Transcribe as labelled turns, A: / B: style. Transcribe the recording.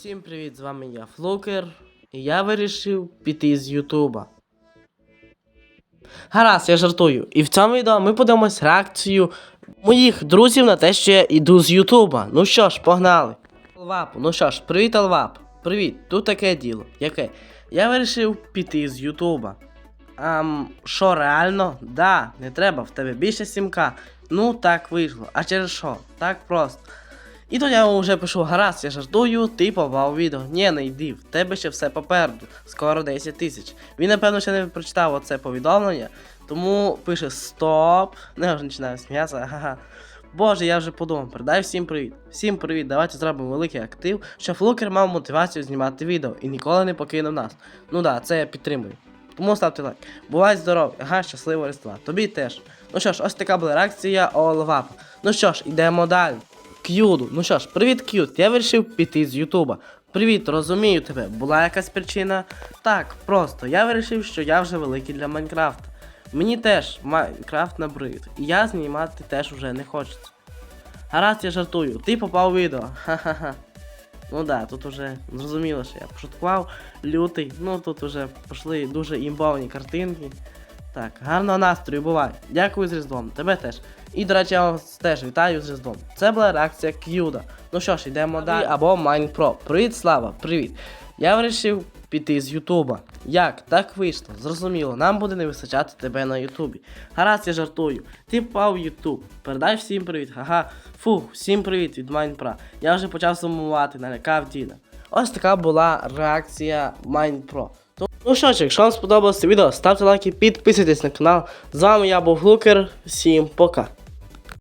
A: Усім привіт, з вами я Флукер, і я вирішив піти з Ютуба. Гаразд, я жартую. І в цьому відео ми подивимось реакцію моїх друзів на те, що я йду з Ютуба. Ну що ж, погнали. Алвапу, ну що ж, привіт, Алвап. Привіт, тут таке діло. Яке? Я вирішив піти з Ютуба. Ам, що реально? Да, не треба, в тебе більше сімка. Ну так вийшло. А через що? Так просто. І то я вже пишу, гаразд, я жартую, ти попав відео. Ні, не йди, в тебе ще все попереду. Скоро 10 тисяч. Він, напевно, ще не прочитав оце повідомлення, тому пише стоп. Я вже починаю сміятися. Ага. Боже, я вже подумав, передай всім привіт. Всім привіт, давайте зробимо великий актив, щоб Флукер мав мотивацію знімати відео і ніколи не покинув нас. Ну да, це я підтримую. Тому ставте лайк. Бувай здоров, ага, щасливого різдва. Тобі теж. Ну що ж, ось така була реакція Олвапа. Ну що ж, йдемо далі. К'юду. Ну що ж, привіт, К'ют. Я вирішив піти з Ютуба. Привіт, розумію тебе. Була якась причина? Так, просто. Я вирішив, що я вже великий для Майнкрафта. Мені теж Майнкрафт набрид. І я знімати теж уже не хочеться. Гаразд, я жартую. Ти попав у відео. Ха-ха-ха. Ну да, тут уже зрозуміло, що я пошуткував. Лютий. Ну тут уже пішли дуже імбовні картинки. Так, гарного настрою, бувай. Дякую з Різдвом, тебе теж. І, до речі, я вас теж вітаю з Різдвом. Це була реакція К'юда. Ну що ж, йдемо далі. Або Майнпро. Привіт, Слава, привіт. Я вирішив піти з Ютуба. Як? Так вийшло. Зрозуміло, нам буде не вистачати тебе на Ютубі. Гаразд, я жартую. Ти попав в Ютуб. Передай всім привіт. Ага. Фух, всім привіт від Майнпра. Я вже почав сумувати, налякав Діна. Ось така була реакція MindPro. Ну що ж, якщо вам сподобалося відео, ставте лайки, підписуйтесь на канал. З вами я був Глукер. Всім пока.